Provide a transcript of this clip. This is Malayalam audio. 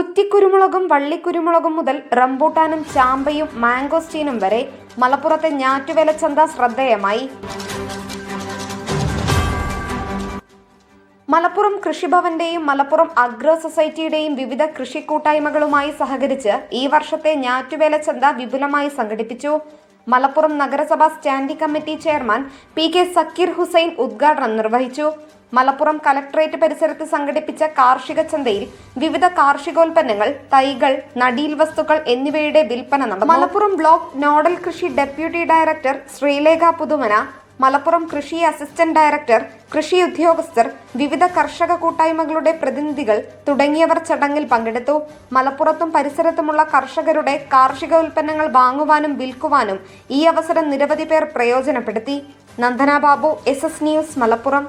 കുറ്റിക്കുരുമുളകും വള്ളിക്കുരുമുളകും മുതൽ റംബൂട്ടാനും ചാമ്പയും മാംഗോസ്റ്റീനും വരെ മലപ്പുറത്തെ ഞാറ്റുവേല ചന്ത ശ്രദ്ധേയമായി. മലപ്പുറം കൃഷിഭവന്റെയും മലപ്പുറം അഗ്രോ സൊസൈറ്റിയുടെയും വിവിധ കൃഷി കൂട്ടായ്മകളുമായി സഹകരിച്ച് ഈ വർഷത്തെ ഞാറ്റുവേല ചന്ത വിപുലമായി സംഘടിപ്പിച്ചു. മലപ്പുറം നഗരസഭാ standing committee chairman P K Sakkeer Hussain ഉദ്ഘാടനം നിർവഹിച്ചു. മലപ്പുറം കലക്ടറേറ്റ് പരിസരത്ത് സംഘടിപ്പിച്ച കാർഷിക ചന്തയിൽ വിവിധ കാർഷികോൽപ്പന്നങ്ങൾ തൈകൾ നടീൽ വസ്തുക്കൾ എന്നിവയുടെ വിൽപ്പന നടന്നു. മലപ്പുറം ബ്ലോക്ക് നോഡൽ കൃഷി ഡെപ്യൂട്ടി ഡയറക്ടർ ശ്രീലേഖ പുതുമന മലപ്പുറം കൃഷി അസിസ്റ്റന്റ് ഡയറക്ടർ കൃഷി ഉദ്യോഗസ്ഥർ വിവിധ കർഷക കൂട്ടായ്മകളുടെ പ്രതിനിധികൾ തുടങ്ങിയവർ ചടങ്ങിൽ പങ്കെടുത്തു. മലപ്പുറത്തും പരിസരത്തുമുള്ള കർഷകരുടെ കാർഷിക ഉൽപ്പന്നങ്ങൾ വാങ്ങുവാനും വിൽക്കുവാനും ഈ അവസരം നിരവധി പേർ പ്രയോജനപ്പെടുത്തി. Nandana Babu S S news Malappuram.